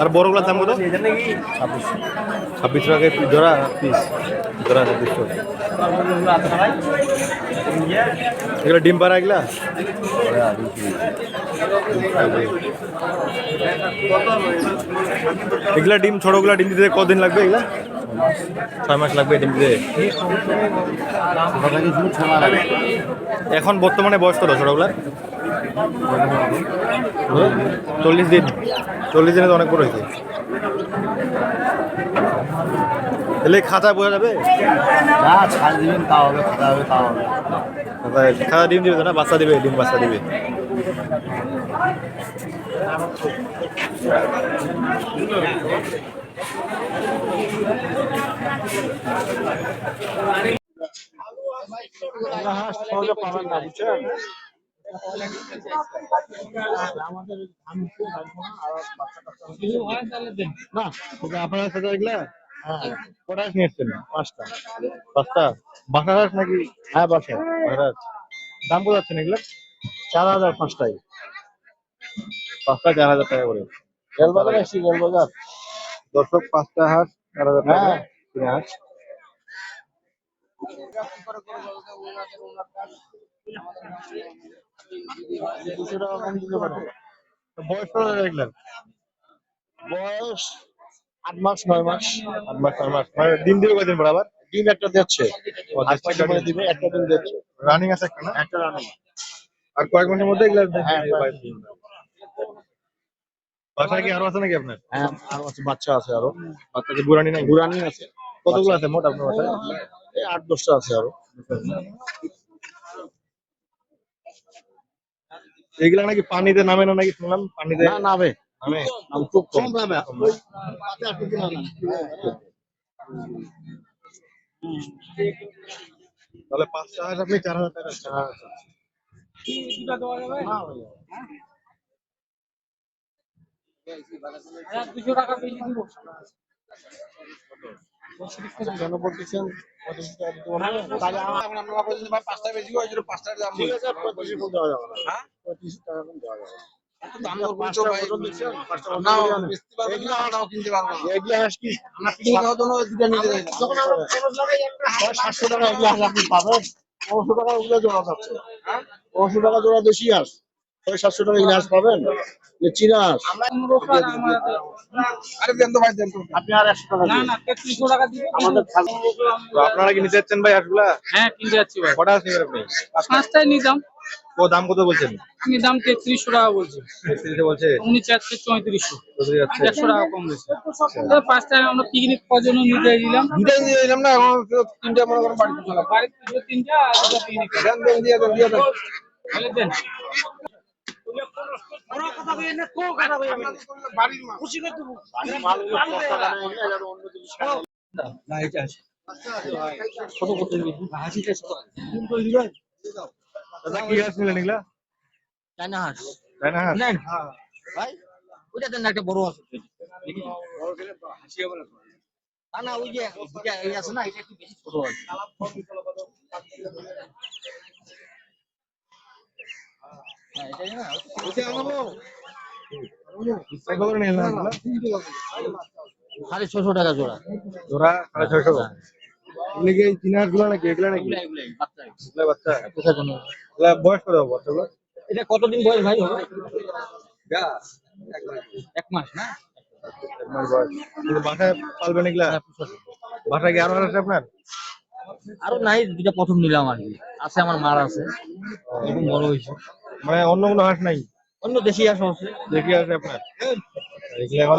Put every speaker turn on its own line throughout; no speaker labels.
আর বড়গুলোর দাম কত? ছাব্বিশ টাকা জোড়া পিস জোড়া ছাব্বিশ টাকা। এগুলো ডিম পাড়া এগুলা? এগুলা ডিম, ছোটগুলা ডিম দিতে কদিন লাগবে এগুলা? ছয় মাস লাগবে ডিম দিতে এখন বর্তমানে বয়স কত ছোটগুলার? চল্লিশ দিন। চল্লিশ দিনে তো অনেক বড় হয়েছে। তাহলে খাতায় বোঝা যাবে?
ছাড় দিবেন হবে খাতা হবে তা হবে।
খাতা ডিম দিবে না? বাচ্চা দিবে ডিম বাচ্চা দিবে।
না বুঝছেন
না আপনার সাথে এগুলা কটা নিয়ে এসছেন পাঁচটা। পাঁচটা
হ্যাঁ
দাম কত যাচ্ছেন এগুলা
চার হাজার পাঁচটাই
পাঁচটা চার হাজার টাকা করে
রেলবাজার রেলবাজার
দর্শক পাঁচটা হাঁস চার হাজার টাকা।
হ্যাঁ।
কিনে হাঁস। বয়স কত
বয়স আট মাস নয় মাস।
আট মাস মাস। মানে ডিম দিবে কয়দিন পর আবার?
ডিম একটা দিচ্ছে।
একটা
করে
ডিম।
দিবে একটা ডিম দিচ্ছে।
রানিং আছে একটা না?
একটা রানি
আর কয়েক মাসের মধ্যে এগুলা
হ্যাঁ,
বাসায় কি আরও আছে নাকি আপনার?
হ্যাঁ আর আছে বাচ্চা আছে আরও।
বাচ্চা কি বুড়ানি নাই
বুড়ানি আছে।
কতগুলো আছে মোট আপনার বাসায়
এই আট দশটা আছে আরও।
এগুলা নাকি পানিতে নামে না নাকি শুনলাম? পানিতে
না নাবে
নামে?
খুব কম। নামে।
তাহলে পাঁচটা আপনি চার হাজার টাকা।
আমরা খরচ লাগাই একটা হাঁস, সাতশো টাকা ওগুলা জোড়া যাচ্ছে। পনেরোশো টাকা জোড়া বেশি হাঁস। ছয় সাতশো টাকা হাঁস পাবেন। এ চীনা হাঁস। আপনি আর একশো টাকা দিন। আমাদের থাকবে
তো আপনারা কি নিতে যাচ্ছেন ভাই হাঁসগুলা
হ্যাঁ কিনতে যাচ্ছি ভাই।
কটা নেবেন আপনি?
পাঁচটায় নিতাম
ও দাম কত বলছেন?
আমি দাম তেত্রিশশো টাকা বলছি।
তেত্রিশে বলছে?
উনি চাচ্ছে চৌত্রিশশো।
চৌত্রিশ
একশো টাকা কম বেশি। তো আমরা পিকনিক করার জন্য নিতে দিলাম।
দুটাই দিয়ে দিলাম না এখন তিনটা মনে করেন বাড়িতে
তিনটা আর দুটো পিকনিক
দেন দিয়ে দেন। বাড়ির
অন্য জিনিস।
দাদা কি হাঁস নিলেন এগুলা?
চায়না হাঁস।
না
ভাই ওইটা দেন একটা বড় আছে না। না ওই যে আছে না এটা একটু বেশি ছোট আছে হ্যাঁ, এটাই না
ওইটা আনব
কত করে নিলেন এগুলা
সাড়ে ছশো টাকা জোড়া।
জোড়া সাড়ে ছয়শো এগুলো কি এই চীনা নাকি এগুলা নাকি?
এগুলা বাচ্চা
এগুলা।
জন্য
এগুলা বয়স কত হবে বাচ্চাগুলো
এটা কতদিন বয়স ভাই? হবে এক মাস। না?
এক মাস বয়স। বাসায় পালবেন এগুলা? বাসায় কি আরও আছে আপনার?
আরও নাই দুটা প্রথম নিলাম আর কি। আছে আমার মার আছে। এরকম বড় হয়েছে।
মানে অন্য কোনো হাঁস নাই?
অন্য দেশি হাঁস আছে।
দেখি আছে আপনার? এগুলো এখন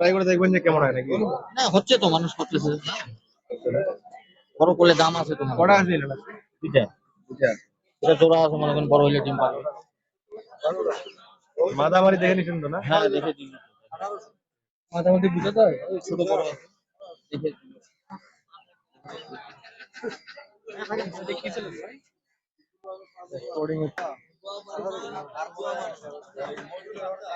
ট্রাই করে দেখবেন যে কেমন হয় নাকি।
না হচ্ছে তো মানুষ করতেছে। বড় করলে দাম আছে তোমার
কটা নিলেন আপনি?
দুইটা।
দুইটা।
এটা জোড়া আছে মনে করেন বড় হইলে ডিম পারবে।
মাদামারি দেখে নিছেন তো না?
হ্যাঁ দেখে দিন।
মাদামারি বুঝে তো
ছোট বড়। দেখে দিন।
Oui, oui, oui.